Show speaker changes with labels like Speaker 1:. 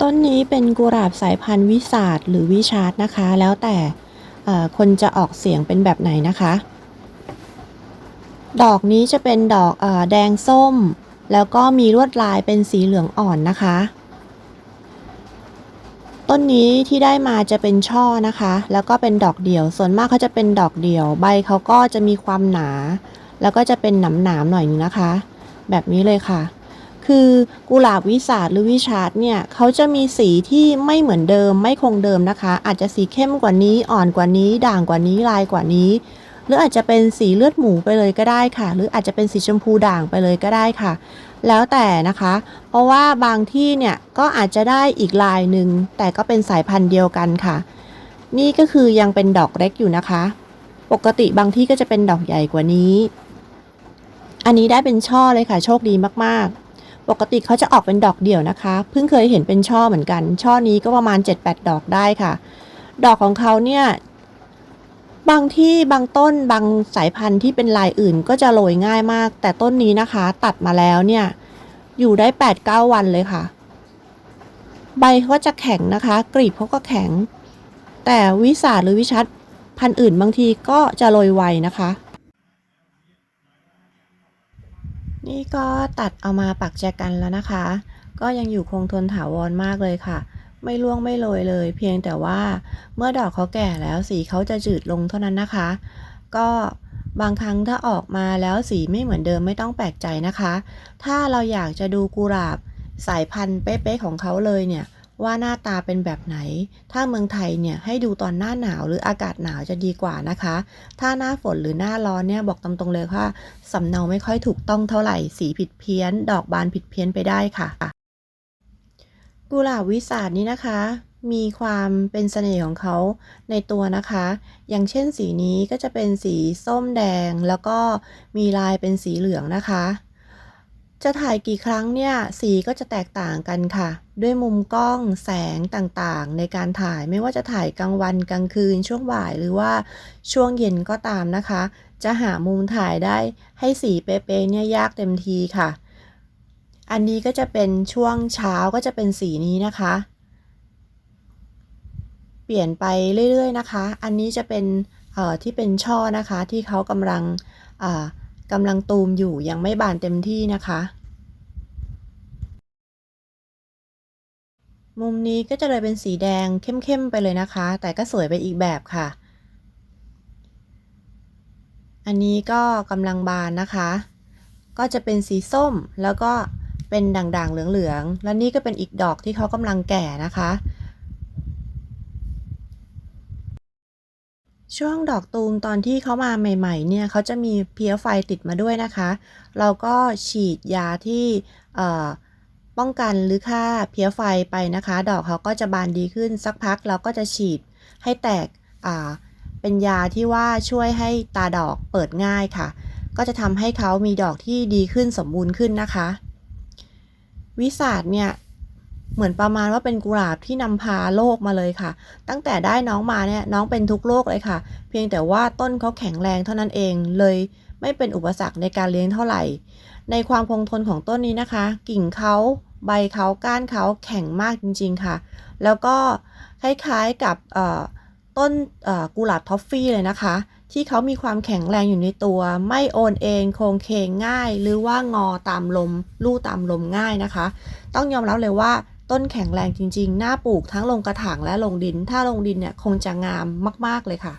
Speaker 1: ต้นนี้เป็นกุหลาบสายพันธุ์วิสาดหรือวิชาร์ดนะคะ แล้วแต่คนจะออกเสียงเป็นแบบไหนนะคะ ดอกนี้จะเป็นดอกอแดงส้ม แล้วก็มีลวดลายเป็นสีเหลืองอ่อนนะคะ ต้นนี้ที่ได้มาจะเป็นช่อนะคะ แล้วก็เป็นดอกเดี่ยว ส่วนมากเขาจะเป็นดอกเดี่ยว ใบเขาก็จะมีความหนา แล้วก็จะเป็นหนามหนามๆหน่อยนึงนะคะ แบบนี้เลยค่ะ คือกุหลาบวิสาหรือวิชาร์ดเนี่ยเขาจะมีสีที่ไม่เหมือนเดิมไม่คงเดิมนะคะ อาจจะสีเข้มกว่านี้อ่อนกว่านี้ด่างกว่านี้ลายกว่านี้ หรืออาจจะเป็นสีเลือดหมูไปเลยก็ได้ค่ะ หรืออาจจะเป็นสีชมพูด่างไปเลยก็ได้ค่ะ แล้วแต่นะคะ เพราะว่าบางที่เนี่ยก็อาจจะได้อีกลายหนึ่งแต่ก็เป็นสายพันธุ์เดียวกันค่ะ นี่ก็คือยังเป็นดอกเล็กอยู่นะคะ ปกติบางที่ก็จะเป็นดอกใหญ่กว่านี้ อันนี้ได้เป็นช่อเลยค่ะ โชคดีมากๆ ปกติเขาจะออกเป็นดอกเดี่ยวนะคะ เพิ่งเคยเห็นเป็นช่อเหมือนกัน ช่อนี้ก็ประมาณ 7-8 ดอกได้ค่ะ ดอกของเขาเนี่ย บางที่บางต้นบางสายพันธุ์ที่เป็นลายอื่นก็จะโรยง่ายมาก แต่ต้นนี้นะคะ ตัดมาแล้วเนี่ย อยู่ได้ 8-9 วันเลยค่ะ ใบเขาจะแข็งนะคะกลีบเขาก็แข็ง แต่วิสาหรือวิชัดพันธุ์อื่นบางทีก็จะโรยไวนะคะ นี่ก็ตัดเอามาปักแจกันแล้วนะคะ ก็ยังอยู่คงทนถาวรมากเลยค่ะ ไม่ร่วงไม่โรยเลย เพียงแต่ว่าเมื่อดอกเขาแก่แล้วสีเขาจะจืดลงเท่านั้นนะคะ ก็บางครั้งถ้าออกมาแล้วสีไม่เหมือนเดิมไม่ต้องแปลกใจนะคะ ถ้าเราอยากจะดูกุหลาบสายพันธุ์เป๊ะๆของเขาเลยเนี่ย ว่าหน้าตาเป็นแบบไหน ถ้าเมืองไทยเนี่ยให้ดูตอนหน้าหนาวหรืออากาศหนาวจะดีกว่านะคะ ถ้าหน้าฝนหรือหน้าร้อนเนี่ยบอกตามตรงเลยว่าสำเนาไม่ค่อยถูกต้องเท่าไหร่ สีผิดเพี้ยน ดอกบานผิดเพี้ยนไปได้ค่ะกุหลาบวิสาดนี้นะคะ มีความเป็นเสน่ห์ของเขาในตัวนะคะ อย่างเช่นสีนี้ก็จะเป็นสีส้มแดง แล้วก็มีลายเป็นสีเหลืองนะคะ จะถ่ายกี่ครั้งเนี่ยสีก็จะแตกต่างกันค่ะ ด้วยมุมกล้องแสงต่างๆ ในการถ่ายไม่ว่าจะถ่ายกลางวันกลางคืนช่วงบ่ายหรือว่าช่วงเย็นก็ตามนะคะ จะหามุมถ่ายได้ให้สีเป๊ะๆเนี่ยยากเต็มทีค่ะ อันนี้ก็จะเป็นช่วงเช้าก็จะเป็นสีนี้นะคะ เปลี่ยนไปเรื่อยๆนะคะ อันนี้จะเป็นที่เป็นช่อนะคะที่เขากำลังอ กำลังตูมอยู่ยังไม่บานเต็มที่นะคะ มุมนี้ก็จะเลยเป็นสีแดงเข้มๆไปเลยนะคะ แต่ก็สวยไปอีกแบบค่ะ อันนี้ก็กำลังบานนะคะ ก็จะเป็นสีส้มแล้วก็เป็นด่างๆเหลืองๆ แล้วนี่ก็เป็นอีกดอกที่เขากำลังแก่นะคะ ช่วงดอกตูมตอนที่เขามาใหม่ ๆ เนี่ยเขาจะมีเพี้ยไฟติดมาด้วยนะคะ เราก็ฉีดยาที่ป้องกันหรือฆ่าเพี้ยไฟไปนะคะ ดอกเขาก็จะบานดีขึ้นสักพักเราก็จะฉีดให้แตกเป็นยาที่ว่าช่วยให้ตาดอกเปิดง่ายค่ะ ก็จะทำให้เขามีดอกที่ดีขึ้นสมบูรณ์ขึ้นนะคะ วิสาดเนี่ย เหมือนประมาณว่าเป็นกุหลาบที่นำพาโลกมาเลยค่ะ ตั้งแต่ได้น้องมาเนี่ยน้องเป็นทุกโรคเลยค่ะ เพียงแต่ว่าต้นเขาแข็งแรงเท่านั้นเองเลยไม่เป็นอุปสรรคในการเลี้ยงเท่าไหร่ ในความคงทนของต้นนี้นะคะ กิ่งเขาใบเขาก้านเขาแข็งมากจริง ๆค่ะ แล้วก็คล้ายๆกับต้นกุหลาบท็อฟฟี่เลยนะคะ ที่เขามีความแข็งแรงอยู่ในตัว ไม่โอนเองโครงเคงง่าย หรือว่างอตามลม ลู่ตามลมง่ายนะคะ ต้องยอมรับเลยว่า ต้นแข็งแรงจริงๆน่าปลูกทั้งลงกระถางและลงดิน ถ้าลงดินเนี่ยคงจะงามมาก ๆ เลยค่ะ